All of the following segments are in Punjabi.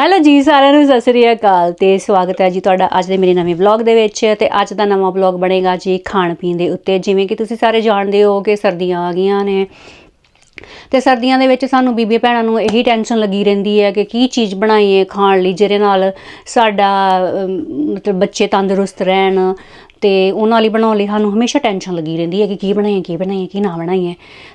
ਹੈਲੋ ਜੀ, ਸਾਰਿਆਂ ਨੂੰ ਸਤਿ ਸ੍ਰੀ ਅਕਾਲ ਤੇ ਸਵਾਗਤ ਹੈ ਜੀ ਤੁਹਾਡਾ ਅੱਜ ਦੇ ਮੇਰੇ ਨਵੇਂ ਵਲੌਗ ਦੇ ਵਿੱਚ ਤੇ ਅੱਜ ਦਾ ਨਵਾਂ ਵਲੌਗ ਬਣੇਗਾ ਜੀ ਖਾਣ ਪੀਣ ਦੇ ਉੱਤੇ। ਜਿਵੇਂ ਕਿ ਤੁਸੀਂ ਸਾਰੇ ਜਾਣਦੇ ਹੋ ਕਿ ਸਰਦੀਆਂ ਆ ਗਈਆਂ ਨੇ ਤੇ ਸਰਦੀਆਂ ਦੇ ਵਿੱਚ ਸਾਨੂੰ ਬੀਬੀ ਭੈਣਾਂ ਨੂੰ ਇਹੀ ਟੈਨਸ਼ਨ ਲੱਗੀ ਰਹਿੰਦੀ ਹੈ ਕਿ ਕੀ ਚੀਜ਼ ਬਣਾਈਏ ਖਾਣ ਲਈ, ਜਿਹਦੇ ਨਾਲ ਸਾਡਾ ਮਤਲਬ ਬੱਚੇ ਤੰਦਰੁਸਤ ਰਹਿਣ ਤੇ ਉਹਨਾਂ ਲਈ ਬਣਾਉਣ ਲਈ ਸਾਨੂੰ ਹਮੇਸ਼ਾ ਟੈਨਸ਼ਨ ਲੱਗੀ ਰਹਿੰਦੀ ਹੈ ਕਿ ਕੀ ਬਣਾਈਏ ਕੀ ਬਣਾਈਏ ਕੀ ਨਾ ਬਣਾਈਏ।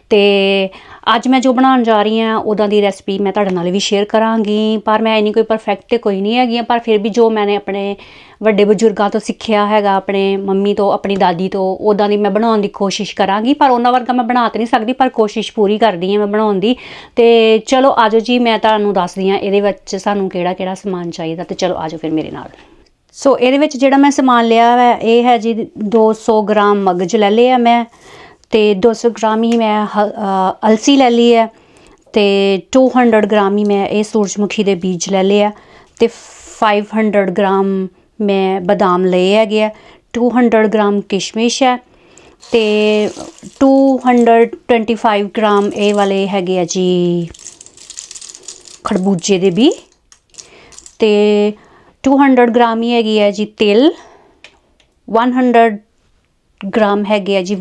ਤੇ ਅੱਜ ਮੈਂ ਜੋ ਬਣਾਉਣ ਜਾ ਰਹੀ ਹਾਂ ਉਹਦਾਂ ਦੀ ਰੈਸਪੀ ਮੈਂ ਤੁਹਾਡੇ ਨਾਲ ਵੀ ਸ਼ੇਅਰ ਕਰਾਂਗੀ ਪਰ ਮੈਂ ਇੰਨੀ ਕੋਈ ਪਰਫੈਕਟ ਕੋਈ ਨਹੀਂ ਹੈਗੀ ਹਾਂ, ਪਰ ਫਿਰ ਵੀ ਜੋ ਮੈंने ਆਪਣੇ ਵੱਡੇ ਬਜ਼ੁਰਗਾਂ ਤੋਂ ਸਿੱਖਿਆ ਹੈਗਾ ਆਪਣੇ ਮੰਮੀ ਤੋਂ ਆਪਣੀ ਦਾਦੀ ਤੋਂ ਉਦਾਂ ਦੀ ਮੈਂ ਬਣਾਉਣ ਦੀ ਕੋਸ਼ਿਸ਼ ਕਰਾਂਗੀ ਪਰ ਉਹਨਾਂ ਵਰਗਾ ਮੈਂ ਬਣਾ ਤਾਂ ਨਹੀਂ ਸਕਦੀ ਪਰ ਕੋਸ਼ਿਸ਼ ਪੂਰੀ ਕਰਦੀ ਹਾਂ ਮੈਂ ਬਣਾਉਣ ਦੀ। ਤੇ ਚਲੋ ਆਜੋ ਜੀ ਮੈਂ ਤੁਹਾਨੂੰ ਦੱਸਦੀ ਹਾਂ ਇਹਦੇ ਵਿੱਚ ਸਾਨੂੰ ਕਿਹੜਾ ਕਿਹੜਾ ਸਮਾਨ ਚਾਹੀਦਾ ਤੇ ਚਲੋ ਆਜੋ ਫਿਰ ਮੇਰੇ ਨਾਲ। ਸੋ ਇਹਦੇ ਵਿੱਚ ਜਿਹੜਾ ਮੈਂ ਸਮਾਨ ਲਿਆ ਹੈ ਇਹ ਹੈ ਜੀ 200 ਗ੍ਰਾਮ ਮਗਜ ਲੈ ਲਿਆ ਮੈਂ, ਤੇ 200 ਗ੍ਰਾਮ ਹੀ ਮੈਂ ਹ- ਅਲਸੀ ਲੈ ਲਈ ਹੈ ਤੇ 200 ਗ੍ਰਾਮ ਹੀ ਮੈਂ ਇਹ ਸੂਰਜਮੁਖੀ ਦੇ ਬੀਜ ਲੈ ਲਿਆ ਤੇ 500 ਗ੍ਰਾਮ ਮੈਂ ਬਦਾਮ ਲਏ ਹੈਗੇ ਆ 200 ਗ੍ਰਾਮ ਕਿਸ਼ਮਿਸ਼ ਹੈ ਤੇ 225 ਗ੍ਰਾਮ ਇਹ ਵਾਲੇ ਹੈਗੇ ਆ ਜੀ ਖਰਬੂਜੇ ਦੇ ਵੀ ਤੇ 200 ਗ੍ਰਾਮ ਹੀ ਹੈਗੀ ਹੈ ਜੀ ਤਿਲ 100 ਗ੍ਰਾਮ ਹੈਗੇ ਆ ਜੀ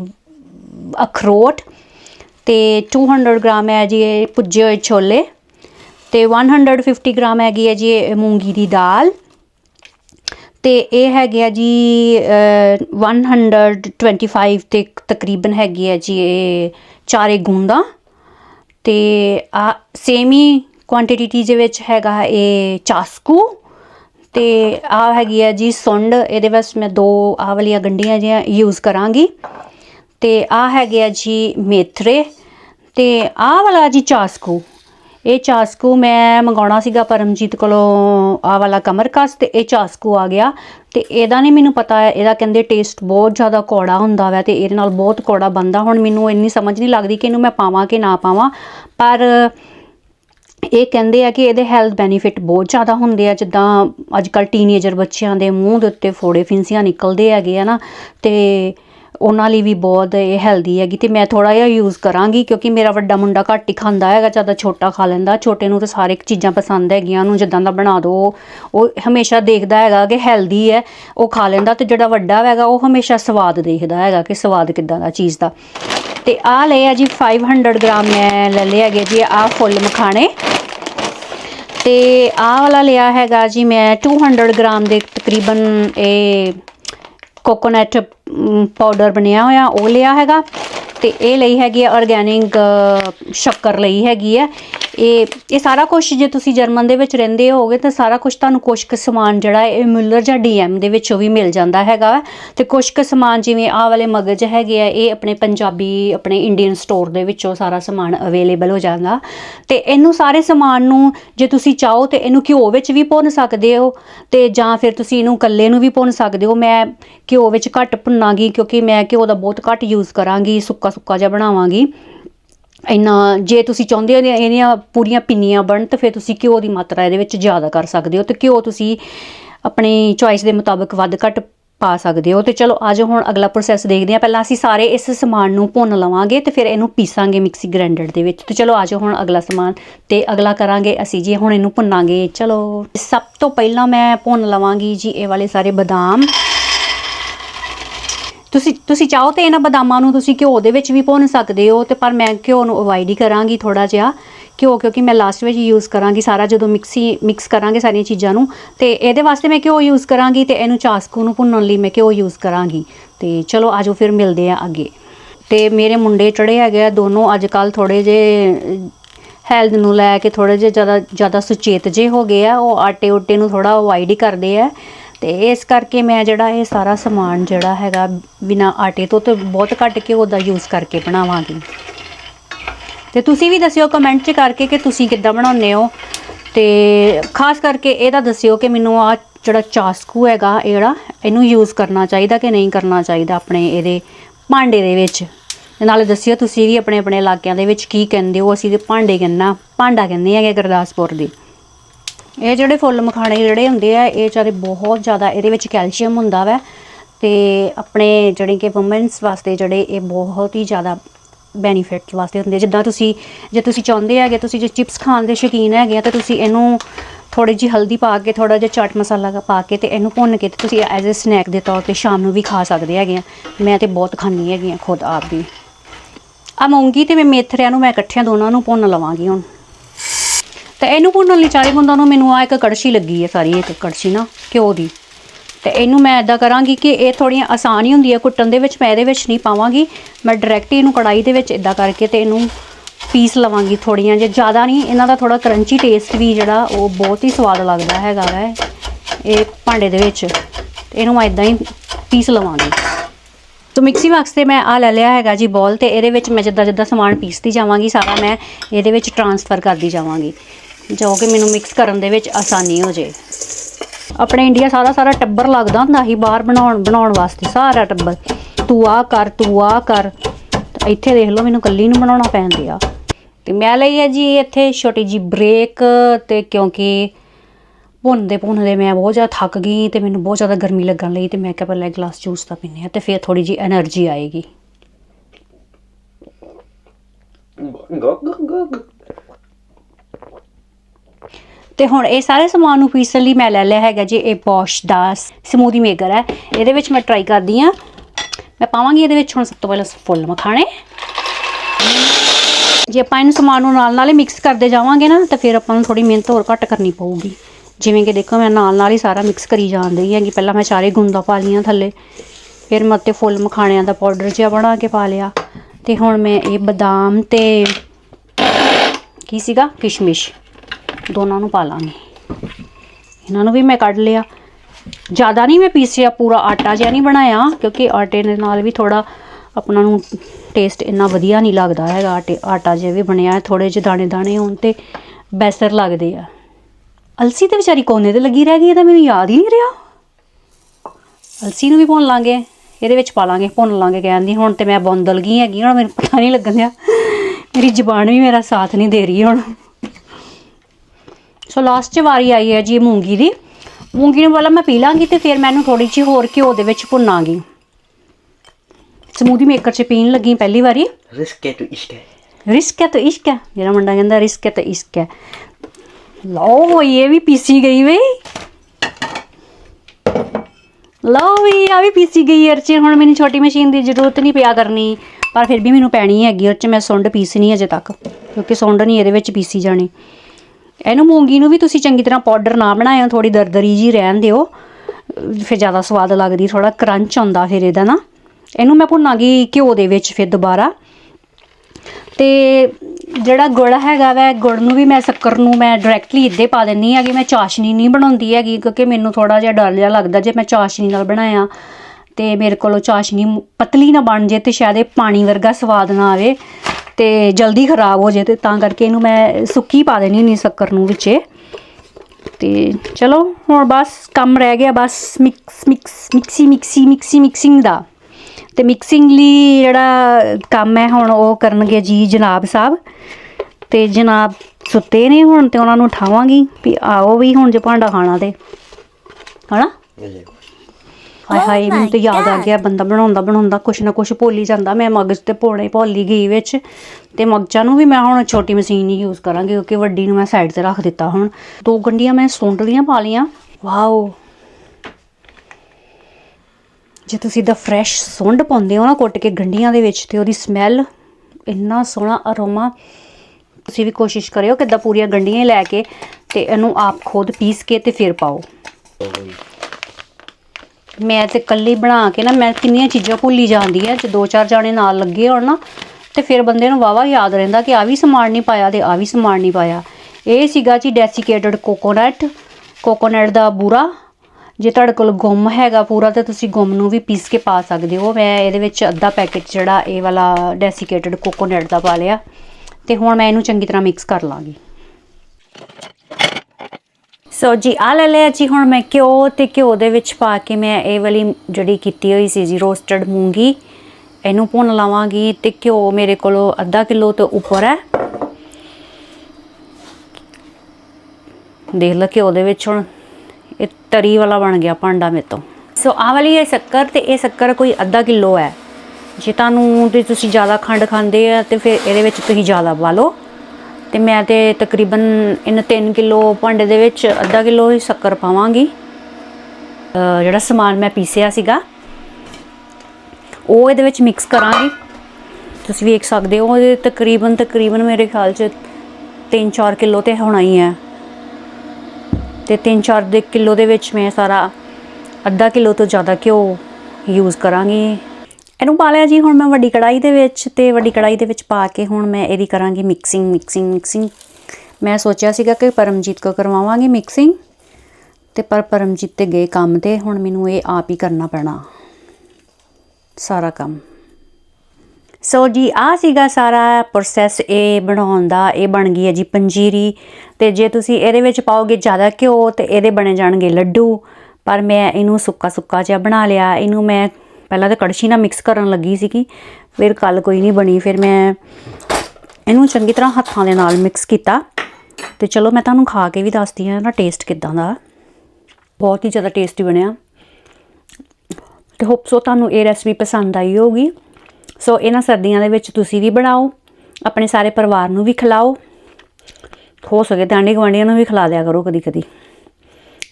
ਅਖਰੋਟ ਤੇ 200 ਗ੍ਰਾਮ ਹੈ ਜੀ ਇਹ ਭੁੱਜੇ ਹੋਏ ਛੋਲੇ ਤੇ 150 ਗ੍ਰਾਮ ਹੈਗੀ ਹੈ ਜੀ ਮੂੰਗੀ ਦੀ ਦਾਲ ਤੇ ਇਹ ਹੈਗੇ ਆ ਜੀ ਅਹ, 125 ਤੇ ਤਕਰੀਬਨ ਹੈਗੀ ਹੈ ਜੀ ਇਹ ਚਾਰੇ ਗੁੰਦਾ ਤੇ ਆ ਸੇਮੀ ਹੀ ਕੁਆਂਟੀਟੀ ਦੇ ਵਿੱਚ ਹੈਗਾ ਇਹ ਚਾਸਕੂ ਤੇ ਆ ਹੈਗੀ ਆ ਜੀ ਸੁੰਡ, ਇਹਦੇ ਵਿੱਚ ਮੈਂ ਦੋ ਆ ਵਾਲੀਆਂ ਗੰਢੀਆਂ ਜਿਹੀਆਂ ਯੂਜ਼ ਕਰਾਂਗੀ। ਤੇ ਆ ਹੈਗੇ ਆ ਜੀ ਮੇਥਰੇ ਤੇ ਆ ਵਾਲਾ ਜੀ ਚਾਸਕੂ। ਇਹ ਚਾਸਕੂ ਮੈਂ ਮੰਗਾਉਣਾ ਸੀਗਾ ਪਰਮਜੀਤ ਕੋਲੋਂ ਆ ਵਾਲਾ ਕਮਰਕਸ ਤੇ ਇਹ ਚਾਸਕੂ ਆ ਗਿਆ। ਤੇ ਇਹਦਾ ਨਹੀਂ ਮੈਨੂੰ ਪਤਾ ਹੈ, ਇਹਦਾ ਕਹਿੰਦੇ ਟੇਸਟ ਬਹੁਤ ਜ਼ਿਆਦਾ ਕੌੜਾ ਹੁੰਦਾ ਵੈ ਤੇ ਇਹਦੇ ਨਾਲ ਬਹੁਤ ਕੌੜਾ ਬਣਦਾ। ਹੁਣ ਮੈਨੂੰ ਇੰਨੀ ਸਮਝ ਨਹੀਂ ਲੱਗਦੀ ਕਿ ਇਹਨੂੰ ਮੈਂ ਪਾਵਾਂ ਕਿ ਨਾ ਪਾਵਾਂ। ਪਰ ਇਹ ਕਹਿੰਦੇ ਆ ਕਿ ਇਹਦੇ ਹੈਲਥ ਬੈਨੀਫਿਟ ਬਹੁਤ ਜ਼ਿਆਦਾ ਹੁੰਦੇ ਆ, ਜਿੱਦਾਂ ਅੱਜ ਕੱਲ ਟੀਨੇਜਰ ਬੱਚਿਆਂ ਦੇ ਮੂੰਹ ਦੇ ਉੱਤੇ ਫੋੜੇ ਫਿੰਸੀਆਂ ਨਿਕਲਦੇ ਹੈਗੇ ਆ ਨਾ, ਤੇ ਉਹਨਾਂ ਲਈ ਵੀ ਬਹੁਤ ਇਹ ਹੈਲਦੀ ਹੈਗੀ। ਤੇ ਮੈਂ ਥੋੜਾ ਜਿਹਾ ਯੂਜ਼ ਕਰਾਂਗੀ ਕਿਉਂਕਿ ਮੇਰਾ ਵੱਡਾ ਮੁੰਡਾ ਘੱਟ ਹੀ ਖਾਂਦਾ ਹੈਗਾ, ਜ਼ਿਆਦਾ ਛੋਟਾ ਖਾ ਲੈਂਦਾ। ਛੋਟੇ ਨੂੰ ਤਾਂ ਸਾਰੇ ਚੀਜ਼ਾਂ ਪਸੰਦ ਹੈਗੀਆਂ, ਉਹਨੂੰ ਜਿੱਦਾਂ ਦਾ ਬਣਾ ਦਿਓ ਉਹ ਹਮੇਸ਼ਾ ਦੇਖਦਾ ਹੈਗਾ ਕਿ ਹੈਲਦੀ ਹੈ, ਉਹ ਖਾ ਲੈਂਦਾ ਤੇ ਜਿਹੜਾ ਵੱਡਾ ਹੈਗਾ, ਉਹ ਹਮੇਸ਼ਾ ਸਵਾਦ ਦੇਖਦਾ ਹੈਗਾ ਕਿ ਸਵਾਦ ਕਿੱਦਾਂ ਦਾ ਚੀਜ਼ ਦਾ। ਤੇ ਆਹ ਲਏ ਆ ਜੀ 500 ਗ੍ਰਾਮ ਮੈਂ ਲੈ ਲਿਆ ਹੈਗੇ ਜੀ, ਆਹ ਫੁੱਲ ਮਖਾਣੇ। ਤੇ ਆਹ ਵਾਲਾ ਲਿਆ ਹੈਗਾ ਜੀ ਮੈਂ 200 ਗ੍ਰਾਮ ਦੇ ਤਕਰੀਬਨ ਇਹ ਕੋਕੋਨਟ ਪਾਊਡਰ ਬਣਿਆ ਹੋਇਆ, ਉਹ ਲਿਆ ਹੈਗਾ। ਤੇ ਇਹ ਲਈ ਹੈਗੀ ਆ ਆਰਗੈਨਿਕ ਸ਼ੱਕਰ ਲਈ ਹੈਗੀ ਹੈ ਇਹ ਇਹ ਸਾਰਾ ਕੁਝ ਜੇ ਤੁਸੀਂ ਜਰਮਨ ਦੇ ਵਿੱਚ ਰਹਿੰਦੇ ਹੋਗੇ ਤਾਂ ਸਾਰਾ ਕੁਝ ਤੁਹਾਨੂੰ ਕੁਝ ਕੁ ਸਮਾਨ ਜਿਹੜਾ ਇਹ ਮਿਲਰ ਜਾਂ ਡੀਐਮ ਦੇ ਵਿੱਚੋਂ ਵੀ ਮਿਲ ਜਾਂਦਾ ਹੈਗਾ। ਵਾ। ਤੇ ਕੁਝ ਕੁ ਸਮਾਨ ਜਿਵੇਂ ਆਹ ਵਾਲੇ ਮਗਜ ਹੈਗੇ ਆ, ਇਹ ਆਪਣੇ ਪੰਜਾਬੀ, ਆਪਣੇ ਇੰਡੀਅਨ ਸਟੋਰ ਦੇ ਵਿੱਚੋਂ ਸਾਰਾ ਸਮਾਨ ਅਵੇਲੇਬਲ ਹੋ ਜਾਂਦਾ। ਤੇ ਇਹਨੂੰ ਸਾਰੇ ਸਮਾਨ ਨੂੰ ਜੇ ਤੁਸੀਂ ਚਾਹੋ ਤੇ ਇਹਨੂੰ ਘਿਓ ਵਿੱਚ ਵੀ ਭੁੰਨ ਸਕਦੇ ਹੋ ਤੇ ਜਾਂ ਫਿਰ ਤੁਸੀਂ ਇਹਨੂੰ ਕੱਲੇ ਨੂੰ ਵੀ ਭੁੰਨ ਸਕਦੇ ਹੋ। ਮੈਂ ਘਿਓ ਵਿੱਚ ਘੱਟ ਭੁੰਨਾਂਗੀ ਕਿਉਂਕਿ ਮੈਂ ਘਿਓ ਦਾ ਬਹੁਤ ਘੱਟ ਯੂਜ਼ ਕਰਾਂਗੀ ਸੁੱਕਾ ਸੁੱਕਾ ਜਿਹਾ ਬਣਾਵਾਂਗੀ। ਇੰਨਾ, ਜੇ ਤੁਸੀਂ ਚਾਹੁੰਦੇ ਹੋ ਇਹਦੀਆਂ ਪੂਰੀਆਂ ਪਿੰਨੀਆਂ ਬਣ ਤਾਂ ਫਿਰ ਤੁਸੀਂ ਘਿਓ ਦੀ ਮਾਤਰਾ ਇਹਦੇ ਵਿੱਚ ਜ਼ਿਆਦਾ ਕਰ ਸਕਦੇ ਹੋ ਤੇ ਘਿਓ ਤੁਸੀਂ ਆਪਣੀ ਚੁਆਇਸ ਦੇ ਮੁਤਾਬਕ ਵੱਧ ਘੱਟ ਪਾ ਸਕਦੇ ਹੋ ਤੇ ਚਲੋ, ਅੱਜ ਹੁਣ ਅਗਲਾ ਪ੍ਰੋਸੈਸ ਦੇਖਦੇ ਹਾਂ। ਪਹਿਲਾਂ ਅਸੀਂ ਸਾਰੇ ਇਸ ਸਮਾਨ ਨੂੰ ਭੁੰਨ ਲਵਾਂਗੇ ਤੇ ਫਿਰ ਇਹਨੂੰ ਪੀਸਾਂਗੇ ਮਿਕਸੀ ਗ੍ਰਾਈਂਡਰ ਦੇ ਵਿੱਚ। ਤੇ ਚਲੋ, ਅੱਜ ਹੁਣ ਅਗਲਾ ਸਮਾਨ ਤੇ ਅਗਲਾ ਕਰਾਂਗੇ ਅਸੀਂ ਜੀ, ਹੁਣ ਇਹਨੂੰ ਭੁੰਨਾਂਗੇ। ਚਲੋ, ਸਭ ਤੋਂ ਪਹਿਲਾਂ ਮੈਂ ਭੁੰਨ ਲਵਾਂਗੀ ਜੀ ਇਹ ਵਾਲੇ ਸਾਰੇ ਬਦਾਮ। ਤੁਸੀਂ ਤੁਸੀਂ ਚਾਹੋ ਤੇ ਇਹਨਾਂ ਬਦਾਮਾਂ ਨੂੰ ਤੁਸੀਂ ਘਿਓ ਦੇ ਵਿੱਚ ਵੀ ਭੁੰਨ ਸਕਦੇ ਹੋ ਤੇ ਪਰ ਮੈਂ ਘਿਓ ਨੂੰ ਅਵਾਇਡ ਹੀ ਕਰਾਂਗੀ ਥੋੜਾ ਜਿਹਾ ਘਿਓ ਕਿਉਂਕਿ ਮੈਂ ਲਾਸਟ ਵਿੱਚ ਯੂਜ਼ ਕਰਾਂਗੀ ਸਾਰਾ ਜਦੋਂ ਮਿਕਸੀ ਮਿਕਸ ਕਰਾਂਗੇ ਸਾਰੀਆਂ ਚੀਜ਼ਾਂ ਨੂੰ ਤੇ ਇਹਦੇ ਵਾਸਤੇ ਮੈਂ ਘਿਓ ਯੂਜ਼ ਕਰਾਂਗੀ ਤੇ ਇਹਨੂੰ ਚਾਸਕੂ ਨੂੰ ਭੁੰਨਣ ਲਈ ਮੈਂ ਘਿਓ ਯੂਜ਼ ਕਰਾਂਗੀ ਤੇ ਚਲੋ ਆਜੋ ਫਿਰ ਮਿਲਦੇ ਆ ਅੱਗੇ। ਤੇ ਮੇਰੇ ਮੁੰਡੇ ਚੜੇ ਹੈਗੇ ਆ ਦੋਨੋਂ ਅੱਜ ਕੱਲ ਥੋੜੇ ਜੇ ਹੈਲਥ ਨੂੰ ਲੈ ਕੇ ਥੋੜੇ ਜਿਹਾ ਜ਼ਿਆਦਾ ਜ਼ਿਆਦਾ ਸੁਚੇਤ ਜੇ ਹੋ ਗਏ ਆ, ਉਹ ਆਟੇ ਉਟੇ ਨੂੰ ਥੋੜਾ ਅਵਾਇਡ ਹੀ ਕਰਦੇ ਆ। ਤੇ ਇਸ ਕਰਕੇ ਮੈਂ ਜਿਹੜਾ ਇਹ ਸਾਰਾ ਸਮਾਨ ਜਿਹੜਾ ਹੈਗਾ ਬਿਨਾ ਆਟੇ ਤੋਂ ਤੇ ਬਹੁਤ ਘੱਟ ਕੇ ਉਹਦਾ ਯੂਜ਼ ਕਰਕੇ ਬਣਾਵਾਂਗੀ। ਤੇ ਤੁਸੀਂ ਵੀ ਦੱਸਿਓ ਕਮੈਂਟ 'ਚ ਕਰਕੇ ਕਿ ਤੁਸੀਂ ਕਿੱਦਾਂ ਬਣਾਉਂਦੇ ਹੋ। ਤੇ ਖਾਸ ਕਰਕੇ ਇਹਦਾ ਦੱਸਿਓ ਕਿ ਮੈਨੂੰ ਆ ਜਿਹੜਾ ਚਾਸਕੂ ਹੈਗਾ, ਇਹ ਇਹਨੂੰ ਯੂਜ਼ ਕਰਨਾ ਚਾਹੀਦਾ ਕਿ ਨਹੀਂ ਕਰਨਾ ਚਾਹੀਦਾ ਆਪਣੇ ਇਹਦੇ ਭਾਂਡੇ ਦੇ ਵਿੱਚ। ਨਾਲੇ ਦੱਸਿਓ ਤੁਸੀਂ ਵੀ ਆਪਣੇ ਆਪਣੇ ਇਲਾਕਿਆਂ ਦੇ ਵਿੱਚ ਕੀ ਕਹਿੰਦੇ ਹੋ? ਅਸੀਂ ਤੇ ਭਾਂਡੇ ਕਹਿੰਨਾ, ਭਾਂਡਾ ਕਹਿੰਦੇ ਹੈਗੇ ਗੁਰਦਾਸਪੁਰ ਦੀ। ਇਹ ਜਿਹੜੇ ਫੁੱਲ ਮਖਾਣੇ ਜਿਹੜੇ ਹੁੰਦੇ ਆ, ਇਹ ਚਾਰੇ ਬਹੁਤ ਜ਼ਿਆਦਾ ਇਹਦੇ ਵਿੱਚ ਕੈਲਸ਼ੀਅਮ ਹੁੰਦਾ ਵੈ ਤੇ ਆਪਣੇ ਜਿਹੜੇ ਕਿ ਔਮਨਸ ਵਾਸਤੇ ਜਿਹੜੇ ਇਹ ਬਹੁਤ ਹੀ ਜ਼ਿਆਦਾ ਬੈਨੀਫਿਟ ਵਾਸਤੇ ਹੁੰਦੇ ਜਿੱਦਾਂ ਤੁਸੀਂ, ਜੇ ਤੁਸੀਂ ਚਾਹੁੰਦੇ ਹੈਗੇ, ਤੁਸੀਂ ਜੇ ਚਿਪਸ ਖਾਣ ਦੇ ਸ਼ੌਕੀਨ ਹੈਗੇ ਆ, ਤਾਂ ਤੁਸੀਂ ਇਹਨੂੰ ਥੋੜੀ ਜਿਹੀ ਹਲਦੀ ਪਾ ਕੇ ਥੋੜਾ ਜਿਹਾ ਚਾਟ ਮਸਾਲਾ ਪਾ ਕੇ ਤੇ ਇਹਨੂੰ ਭੁੰਨ ਕੇ ਤੇ ਤੁਸੀਂ ਐਜ਼ ਅ ਸਨੈਕ ਦੇ ਤੌਰ ਤੇ ਸ਼ਾਮ ਨੂੰ ਵੀ ਖਾ ਸਕਦੇ ਹੈਗੇ ਆ। ਮੈਂ ਤੇ ਬਹੁਤ ਖਾਂਦੀ ਹੈਗੀ ਆ ਖੁਦ ਆਪ ਵੀ ਆ ਮੂੰਗੀ ਤੇ ਮੈਂ ਮੇਥਰਿਆਂ ਨੂੰ ਮੈਂ ਇਕੱਠਿਆਂ ਦੋਨਾਂ ਨੂੰ ਭੁੰਨ ਲਵਾਂਗੀ ਹੁਣ। ਤੇ ਇਹਨੂੰ ਭੁੰਨਣ ਲਈ ਚਾਰੇ ਗੁੰਦਾਂ ਨੂੰ ਮੈਨੂੰ ਆ ਇੱਕ ਕੜਛੀ ਲੱਗੀ ਹੈ ਸਾਰੀ, ਇੱਕ ਕੜਛੀ ਨਾ, ਘਿਓ ਦੀ। ਤੇ ਇਹਨੂੰ ਮੈਂ ਇਦਾਂ ਕਰਾਂਗੀ ਕਿ ਇਹ ਥੋੜੀਆਂ ਆਸਾਨ ਹੀ ਹੁੰਦੀ ਹੈ ਕੁੱਟਣ ਦੇ ਵਿੱਚ, ਮੈਂ ਇਹਦੇ ਵਿੱਚ ਨਹੀਂ ਪਾਵਾਂਗੀ। ਮੈਂ ਡਾਇਰੈਕਟ ਇਹਨੂੰ ਕੜਾਈ ਦੇ ਵਿੱਚ ਇਦਾਂ ਕਰਕੇ ਤੇ ਇਹਨੂੰ ਪੀਸ ਲਵਾਂਗੀ ਥੋੜੀਆਂ ਜੇ ਜ਼ਿਆਦਾ ਨਹੀਂ, ਇਹਨਾਂ ਦਾ ਥੋੜਾ ਕਰੰਚੀ ਟੇਸਟ ਵੀ ਜਿਹੜਾ, ਉਹ ਬਹੁਤ ਹੀ ਸਵਾਦ ਲੱਗਦਾ ਹੈਗਾ ਵੈ ਇਹ ਭਾਂਡੇ ਦੇ ਵਿੱਚ। ਤੇ ਇਹਨੂੰ ਮੈਂ ਇਦਾਂ ਹੀ ਪੀਸ ਲਵਾਂਗੀ। ਤੋ ਮਿਕਸੀ ਵਾਸਤੇ ਮੈਂ ਆ ਲੈ ਲਿਆ ਹੈਗਾ ਜੀ ਬੋਲ ਤੇ ਇਹਦੇ ਵਿੱਚ ਮੈਂ ਜਿੱਦਾਂ ਜਿੱਦਾਂ ਸਮਾਨ ਪੀਸਦੀ ਜਾਵਾਂਗੀ, ਸਾਰਾ ਮੈਂ ਇਹਦੇ ਵਿੱਚ ਟਰਾਂਸਫਰ ਕਰਦੀ ਜਾਵਾਂਗੀ। ਜੋ ਕਿ ਮੈਨੂੰ ਮਿਕਸ ਕਰਨ ਦੇ ਵਿੱਚ ਆਸਾਨੀ ਹੋ ਜੇ। ਆਪਣੇ ਇੰਡੀਆ ਸਾਰਾ ਸਾਰਾ ਟੱਬਰ ਲੱਗਦਾ ਹੁੰਦਾ ਸੀ ਬਾਹਰ ਬਣਾਉਣ ਬਣਾਉਣ ਵਾਸਤੇ, ਸਾਰਾ ਟੱਬਰ। ਤੂੰ ਆ ਕਰ, ਤੂੰ ਆ ਕਰ। ਇੱਥੇ ਦੇਖ ਲਓ, ਮੈਨੂੰ ਕੱਲੀ ਨੂੰ ਬਣਾਉਣਾ ਪੈਂਦੀ ਆ। ਤੇ ਮੈਂ ਲਈ ਹੈ ਜੀ ਇੱਥੇ ਛੋਟੀ ਜੀ ਬ੍ਰੇਕ ਤੇ ਕਿਉਂਕਿ ਭੁੰਨਦੇ ਭੁੰਨਦੇ ਮੈਂ ਬਹੁਤ ਜ਼ਿਆਦਾ ਥੱਕ ਗਈ ਤੇ ਮੈਨੂੰ ਬਹੁਤ ਜ਼ਿਆਦਾ ਗਰਮੀ ਲੱਗਣ ਲਈ ਤੇ ਮੈਂ ਕਿਹਾ ਪਹਿਲਾਂ ਇੱਕ ਗਲਾਸ ਜੂਸ ਦਾ ਪੀਨੇ ਆ ਤੇ ਫਿਰ ਥੋੜੀ ਜੀ એનર્ਜੀ ਆਏਗੀ। ਗਗ ਗਗ। ਤੇ ਹੁਣ ਇਹ ਸਾਰੇ ਸਮਾਨ ਨੂੰ ਪੀਸਣ ਲਈ ਮੈਂ ਲੈ ਲਿਆ ਹੈਗਾ ਜੀ, ਇਹ ਬੋਸ਼ ਦਾ ਸਮੂਦੀ ਮੇਕਰ ਹੈ। ਇਹਦੇ ਵਿੱਚ ਮੈਂ ਟਰਾਈ ਕਰਦੀ ਆ ਮੈਂ ਪਾਵਾਂਗੀ ਇਹਦੇ ਵਿੱਚ ਹੁਣ ਸਭ ਤੋਂ ਪਹਿਲਾਂ ਫੁੱਲ ਮਖਾਣੇ। ਜੇ ਆਪਾਂ ਇਹਨੂੰ ਸਮਾਨ ਨੂੰ ਨਾਲ ਨਾਲ ਹੀ ਮਿਕਸ ਕਰਦੇ ਜਾਵਾਂਗੇ ਨਾ, ਤਾਂ ਫਿਰ ਆਪਾਂ ਨੂੰ ਥੋੜੀ ਮਿਹਨਤ ਹੋਰ ਘੱਟ ਕਰਨੀ ਪਊਗੀ। ਜਿਵੇਂ ਕਿ ਦੇਖੋ, ਮੈਂ ਨਾਲ ਨਾਲ ਹੀ ਸਾਰਾ ਮਿਕਸ ਕਰੀ ਜਾਂਦੀ ਹੈਗੀ। ਪਹਿਲਾਂ ਮੈਂ ਸਾਰੇ ਗੁੰਦਾ ਪਾ ਲਈਆਂ ਥੱਲੇ। ਫਿਰ ਮੈਂ ਉੱਤੇ ਫੁੱਲ ਮਖਾਣਿਆਂ ਦਾ ਪਾਊਡਰ ਜਿਹਾ ਬਣਾ ਕੇ ਪਾ ਲਿਆ। ਤੇ ਹੁਣ ਮੈਂ ਇਹ ਬਦਾਮ ਤੇ ਕੀ ਸੀਗਾ? ਕਿਸ਼ਮਿਸ਼। ਦੋਨਾਂ ਨੂੰ ਪਾ ਲਾਂਗੀ ਇਹਨਾਂ ਨੂੰ ਵੀ ਮੈਂ ਕੱਢ ਲਿਆ। ਜ਼ਿਆਦਾ ਨਹੀਂ ਮੈਂ ਪੀਸਿਆ, ਪੂਰਾ ਆਟਾ ਜਿਹਾ ਨਹੀਂ ਬਣਾਇਆ, ਕਿਉਂਕਿ ਆਟੇ ਦੇ ਨਾਲ ਵੀ ਥੋੜਾ ਆਪਣਾ ਨੂੰ ਟੇਸਟ ਇੰਨਾ ਵਧੀਆ ਨਹੀਂ ਲੱਗਦਾ ਹੈਗਾ। ਆਟੇ, ਆਟਾ ਜਿਹਾ ਵੀ ਬਣਿਆ ਥੋੜੇ ਜਿਹੇ ਦਾਣੇ ਦਾਣੇ ਹੋਣ ਤੇ ਬੈਸਰ ਲੱਗਦੇ ਆ। ਅਲਸੀ ਤੇ ਵਿਚਾਰੀ ਕੋਨੇ ਤੇ ਲੱਗੀ ਰਹਿ ਗਈ ਇਹ ਤਾਂ ਮੈਨੂੰ ਯਾਦ ਹੀ ਨਹੀਂ ਰਿਹਾ। ਅਲਸੀ ਨੂੰ ਵੀ ਭੁੰਨ ਲਾਂਗੇ, ਇਹਦੇ ਵਿੱਚ ਪਾ ਲਾਂਗੇ ਭੁੰਨ ਲਾਂਗੇ ਕਹਿੰਦੀ, ਹੁਣ ਤੇ ਮੈਂ ਬੰਦਲ ਗਈ ਹੈਗੀ, ਹੁਣ ਮੈਨੂੰ ਪਤਾ ਨਹੀਂ ਲੱਗਣ ਦਿਆ। ਮੇਰੀ ਜ਼ੁਬਾਨ ਵੀ ਮੇਰਾ ਸਾਥ ਨਹੀਂ ਦੇ ਰਹੀ ਹੁਣ। ਸੋ ਲਾਸਟ 'ਚ ਵਾਰੀ ਆਈ ਹੈ ਜੀ ਮੂੰਗੀ ਦੀ। ਮੂੰਗੀ ਨੂੰ ਪਹਿਲਾਂ ਮੈਂ ਪੀ ਲਾਂਗੀ ਤੇ ਫਿਰ ਮੈਨੂੰ ਥੋੜੀ ਜਿਹੀ ਹੋਰ ਘਿਓ ਦੇ ਵਿੱਚ ਭੁੰਨਾਂਗੀ। ਸਮੂਦੀ ਮੇਕਰ 'ਚ ਪੀਣ ਲੱਗੀ ਪਹਿਲੀ ਵਾਰੀ. ਰਿਸਕ ਹੈ ਤਾਂ ਇਸ਼ਕ ਹੈ। ਜਿਹੜਾ ਮੁੰਡਾ ਕਹਿੰਦਾ ਰਿਸਕ ਹੈ ਤਾਂ ਇਸ਼ਕ ਹੈ। ਲਓ ਇਹ ਵੀ ਪੀਸੀ ਗਈ ਵੇ ਲਓ ਵੀ ਆ ਵੀ ਪੀਸੀ ਗਈ ਯਾਰ ਚ ਹੁਣ ਮੈਨੂੰ ਛੋਟੀ ਮਸ਼ੀਨ ਦੀ ਜ਼ਰੂਰਤ ਨਹੀਂ ਪਿਆ ਕਰਨੀ ਪਰ ਫਿਰ ਵੀ ਮੈਨੂੰ ਪੈਣੀ ਹੈਗੀ ਉਹ ਚ ਮੈਂ ਸੁੰਡ ਪੀਸਣੀ ਅਜੇ ਤੱਕ ਕਿਉਂਕਿ ਸੁੰਡ ਨਹੀਂ ਇਹਦੇ ਵਿੱਚ ਪੀਸੀ ਜਾਣੀ। ਇਹਨੂੰ ਮੂੰਗੀ ਨੂੰ ਵੀ ਤੁਸੀਂ ਚੰਗੀ ਤਰ੍ਹਾਂ ਪਾਊਡਰ ਨਾ ਬਣਾਇਓ ਥੋੜੀ ਦਰਦਰੀ ਜੀ ਰਹਿਣ ਦਿਓ। ਫਿਰ ਜ਼ਿਆਦਾ ਸਵਾਦ ਲੱਗਦੀ ਥੋੜਾ ਕਰੰਚ ਆਉਂਦਾ ਫਿਰ ਇਹਦਾ ਨਾ। ਇਹਨੂੰ ਮੈਂ ਭੁੰਨਾਂਗੀ ਘਿਓ ਦੇ ਵਿੱਚ ਫਿਰ ਦੁਬਾਰਾ। ਤੇ ਜਿਹੜਾ ਗੁੜ ਹੈਗਾ ਵੈ, ਗੁੜ ਨੂੰ ਵੀ ਮੈਂ ਸ਼ੱਕਰ ਨੂੰ ਮੈਂ ਡਾਇਰੈਕਟਲੀ ਇੱਦੇ ਪਾ ਦਿੰਨੀ ਕਿ ਮੈਂ ਚਾਸ਼ਨੀ ਨਹੀਂ ਬਣਾਉਂਦੀ ਹੈਗੀ, ਕਿਉਂਕਿ ਮੈਨੂੰ ਥੋੜਾ ਜਿਹਾ ਡਰ ਜਿਹਾ ਲੱਗਦਾ ਜੇ ਮੈਂ ਚਾਸ਼ਨੀ ਨਾਲ ਬਣਾਇਆ। ਤੇ ਮੇਰੇ ਕੋਲੋਂ ਚਾਸ਼ਨੀ ਪਤਲੀ ਨਾ ਬਣ ਜੇ ਤੇ ਸ਼ਾਇਦ ਇਹ ਪਾਣੀ ਵਰਗਾ ਸਵਾਦ ਨਾ ਆਵੇ। ਤੇ ਜਲਦੀ ਖਰਾਬ ਹੋ ਜੇ ਤੇ ਤਾਂ ਕਰਕੇ ਇਹਨੂੰ ਮੈਂ ਸੁੱਕੀ ਪਾ ਦੇਣੀ ਨਹੀਂ ਸ਼ੱਕਰ ਨੂੰ ਵਿੱਚੇ। ਤੇ ਚਲੋ, ਹੁਣ ਬਸ ਕੰਮ ਰਹਿ ਗਿਆ ਬਸ mix mix mixie mixie mixie mixing ਦਾ। ਤੇ ਮਿਕਸਿੰਗ ਲਈ ਜਿਹੜਾ ਕੰਮ ਹੈ ਹੁਣ ਉਹ ਕਰਨਗੇ ਜੀ ਜਨਾਬ ਸਾਹਿਬ। ਤੇ ਜਨਾਬ ਸੁੱਤੇ ਨੇ ਹੁਣ ਤੇ ਉਹਨਾਂ ਨੂੰ ਉਠਾਵਾਂਗੀ ਵੀ ਆਓ ਵੀ ਹੁਣ ਜੇ ਭਾਂਡਾ ਖਾਣਾ ਤੇ। ਹਨਾ? ਹਾਏ ਹਾਏ ਮੈਨੂੰ ਤੇ ਯਾਦ ਆ ਗਿਆ ਬੰਦਾ ਬਣਾਉਂਦਾ ਬਣਾਉਂਦਾ ਕੁਛ ਨਾ ਕੁਛ ਭੁੱਲ ਹੀ ਜਾਂਦਾ। ਮੈਂ ਮਗਜ਼ ਤੇ ਪਾਉਣੇ ਭੁੱਲ ਹੀ ਗਈ ਵਿੱਚ ਤੇ ਮਗਜ਼ਾਂ ਨੂੰ ਵੀ ਮੈਂ ਹੁਣ ਛੋਟੀ ਮਸ਼ੀਨ ਹੀ ਯੂਜ਼ ਕਰਾਂਗੀ ਕਿਉਂਕਿ ਵੱਡੀ ਨੂੰ ਮੈਂ ਸਾਈਡ ਤੇ ਰੱਖ ਦਿੱਤਾ ਹੁਣ। ਦੋ ਗੰਡੀਆਂ ਮੈਂ ਸੁੰਡ ਦੀਆਂ ਪਾ ਲੀਆਂ ਵਾਓ ਜੇ ਤੁਸੀਂ ਦਾ ਫਰੈਸ਼ ਸੁੰਡ ਪਾਉਂਦੇ ਹੋ ਨਾ ਕੁੱਟ ਕੇ ਗੰਡੀਆਂ ਦੇ ਵਿੱਚ ਤੇ ਉਹਦੀ ਸਮੈਲ ਇੰਨਾ ਸੋਹਣਾ ਅਰੋਮਾ ਤੁਸੀਂ ਵੀ ਕੋਸ਼ਿਸ਼ ਕਰਿਓ ਕਿੱਦਾਂ ਪੂਰੀਆਂ ਗੰਡੀਆਂ ਹੀ ਲੈ ਕੇ ਤੇ ਇਹਨੂੰ ਆਪ ਖੁਦ ਪੀਸ ਕੇ ਤੇ ਫਿਰ ਪਾਓ। ਮੈਂ ਤੇ ਇਕੱਲੀ ਬਣਾ ਕੇ ਨਾ, ਮੈਂ ਕਿੰਨੀਆਂ ਚੀਜ਼ਾਂ ਭੁੱਲੀ ਜਾਂਦੀ ਹੈ ਜੇ ਦੋ ਚਾਰ ਜਾਣੇ ਨਾਲ ਲੱਗੇ ਹੋਣ ਨਾ, ਤੇ ਫਿਰ ਬੰਦੇ ਨੂੰ ਵਾਵਾ ਯਾਦ ਰਹਿੰਦਾ ਕਿ ਆ ਵੀ ਸਮਾਨ ਨਹੀਂ ਪਾਇਆ ਤੇ ਆ ਵੀ ਸਮਾਨ ਨਹੀਂ ਪਾਇਆ। ਇਹ ਸੀਗਾ ਜੀ ਡੈਸੀਕੇਟਡ ਕੋਕੋਨਟ ਕੋਕੋਨਟ ਦਾ ਬੂਰਾ। ਜੇ ਤੁਹਾਡੇ ਕੋਲ ਗੁੰਮ ਹੈਗਾ ਪੂਰਾ, ਤੇ ਤੁਸੀਂ ਗੁੰਮ ਨੂੰ ਵੀ ਪੀਸ ਕੇ ਪਾ ਸਕਦੇ ਹੋ। ਮੈਂ ਇਹਦੇ ਵਿੱਚ ਅੱਧਾ ਪੈਕੇਟ ਜਿਹੜਾ ਇਹ ਵਾਲਾ ਡੈਸੀਕੇਟਡ ਕੋਕੋਨਟ ਦਾ ਪਾ ਲਿਆ। ਤੇ ਹੁਣ ਮੈਂ ਇਹਨੂੰ ਚੰਗੀ ਤਰ੍ਹਾਂ ਮਿਕਸ ਕਰ ਲਾਂਗੀ। ਸੋ ਜੀ, ਆ ਲੈ ਲਿਆ ਜੀ, ਹੁਣ ਮੈਂ ਘਿਓ ਤੇ ਘਿਓ ਦੇ ਵਿੱਚ ਪਾ ਕੇ ਮੈਂ ਇਹ ਵਾਲੀ ਜਿਹੜੀ ਕੀਤੀ ਹੋਈ ਸੀ ਜੀ ਰੋਸਟਡ ਮੂੰਗੀ, ਇਹਨੂੰ ਭੁੰਨ ਲਾਵਾਂਗੀ ਤੇ ਘਿਓ ਮੇਰੇ ਕੋਲੋਂ ਅੱਧਾ ਕਿਲੋ ਤੋਂ ਉੱਪਰ ਹੈ। ਦੇਖ ਲਓ ਘਿਓ ਦੇ ਵਿੱਚ ਹੁਣ ਇਹ ਤਰੀ ਵਾਲਾ ਬਣ ਗਿਆ ਭਾਂਡਾ ਮੇਰੇ ਤੋਂ। ਸੋ ਆਹ ਵਾਲੀ ਇਹ ਸ਼ੱਕਰ ਤੇ ਇਹ ਸ਼ੱਕਰ ਕੋਈ ਅੱਧਾ ਕਿਲੋ ਹੈ। ਜੇ ਤੁਹਾਨੂੰ ਤੇ ਤੁਸੀਂ ਜ਼ਿਆਦਾ ਖੰਡ ਖਾਂਦੇ ਆ ਤੇ ਫਿਰ ਇਹਦੇ ਵਿੱਚ ਤੁਸੀਂ ਜ਼ਿਆਦਾ ਪਾ ਲਓ। ਤੇ ਮੈਂ ਤੇ ਤਕਰੀਬਨ ਇਹਨ 3 ਕਿਲੋ ਭਾਂਡੇ ਦੇ ਵਿੱਚ ਅੱਧਾ ਕਿਲੋ ਹੀ ਸ਼ੱਕਰ ਪਾਵਾਂਗੀ। ਜਿਹੜਾ ਸਮਾਨ ਮੈਂ ਪੀਸਿਆ ਸੀਗਾ, ਉਹ ਇਹਦੇ ਵਿੱਚ ਮਿਕਸ ਕਰਾਂਗੀ। ਤੁਸੀਂ ਵੇਖ ਸਕਦੇ ਹੋ, ਇਹ ਤਕਰੀਬਨ ਤਕਰੀਬਨ ਮੇਰੇ ਖਿਆਲ ਚ 3-4 ਕਿਲੋ ਤੇ ਹੋਣਾ ਹੀ ਹੈ। ਤੇ 3-4 ਦੇ ਕਿਲੋ ਦੇ ਵਿੱਚ ਮੈਂ ਸਾਰਾ ਅੱਧਾ ਕਿਲੋ ਤੋਂ ਜ਼ਿਆਦਾ ਘਿਓ ਯੂਜ਼ ਕਰਾਂਗੀ। ਇਹਨੂੰ ਪਾ ਲਿਆ ਜੀ, ਹੁਣ ਮੈਂ ਵੱਡੀ ਕੜਾਈ ਦੇ ਵਿੱਚ ਤੇ ਵੱਡੀ ਕੜਾਈ ਦੇ ਵਿੱਚ ਪਾ ਕੇ ਹੁਣ ਮੈਂ ਇਹਦੀ ਕਰਾਂਗੀ ਮਿਕਸਿੰਗ ਮਿਕਸਿੰਗ ਮਿਕਸਿੰਗ ਮੈਂ ਸੋਚਿਆ ਸੀਗਾ ਕਿ ਪਰਮਜੀਤ ਕੋ ਕਰਵਾਵਾਂਗੀ ਮਿਕਸਿੰਗ ਤੇ ਪਰ ਪਰਮਜੀਤ ਤੇ ਗਏ ਕੰਮ ਤੇ, ਹੁਣ ਮੈਨੂੰ ਇਹ ਆਪ ਹੀ ਕਰਨਾ ਪੈਣਾ। ਸਾਰਾ ਕੰਮ। ਸੋ ਜੀ ਆ ਸੀਗਾ ਸਾਰਾ ਪ੍ਰੋਸੈਸ ਇਹ ਬਣਾਉਣ ਦਾ, ਇਹ ਬਣ ਗਈ ਹੈ ਜੀ ਪੰਜੀਰੀ। ਤੇ ਜੇ ਤੁਸੀਂ ਇਹਦੇ ਵਿੱਚ ਪਾਓਗੇ ਜ਼ਿਆਦਾ ਘਿਓ ਤੇ ਇਹਦੇ ਬਣੇ ਜਾਣਗੇ ਲੱਡੂ। ਪਰ ਮੈਂ ਇਹਨੂੰ ਸੁੱਕਾ ਸੁੱਕਾ ਜਿਹਾ ਬਣਾ ਲਿਆ, ਇਹਨੂੰ ਮੈਂ ਪਹਿਲਾਂ ਤਾਂ ਕੜਛੀ ਨਾਲ ਮਿਕਸ ਕਰਨ ਲੱਗੀ ਸੀਗੀ, ਫਿਰ ਕੱਲ ਕੋਈ ਨਹੀਂ ਬਣੀ, ਫਿਰ ਮੈਂ ਇਹਨੂੰ ਚੰਗੀ ਤਰ੍ਹਾਂ ਹੱਥਾਂ ਦੇ ਨਾਲ ਮਿਕਸ ਕੀਤਾ। ਤੇ ਚਲੋ ਮੈਂ ਤੁਹਾਨੂੰ ਖਾ ਕੇ ਵੀ ਦੱਸਦੀ ਹਾਂ ਇਹਦਾ ਟੇਸਟ ਕਿਦਾਂ ਦਾ। ਬਹੁਤ ਹੀ ਜ਼ਿਆਦਾ ਟੇਸਟੀ ਬਣਿਆ। ਤੇ ਹੋਪ ਸੋ ਤੁਹਾਨੂੰ ਇਹ ਰੈਸਪੀ ਪਸੰਦ ਆਈ ਹੋਊਗੀ। ਸੋ ਇਹਨਾਂ ਸਰਦੀਆਂ ਦੇ ਵਿੱਚ ਤੁਸੀਂ ਵੀ ਬਣਾਓ, ਆਪਣੇ ਸਾਰੇ ਪਰਿਵਾਰ ਨੂੰ ਵੀ ਖਿਲਾਓ। ਹੋ ਸਕੇ ਤਾਂ ਆਂਢੀ ਗੁਆਂਢੀਆਂ ਨੂੰ ਵੀ ਖਿਲਾ ਦਿਆ ਕਰੋ ਕਦੀ ਕਦੀ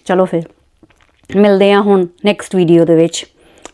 ਚਲੋ ਫਿਰ, ਮਿਲਦੇ ਹਾਂ ਹੁਣ ਨੈਕਸਟ ਵੀਡੀਓ ਦੇ ਵਿੱਚ।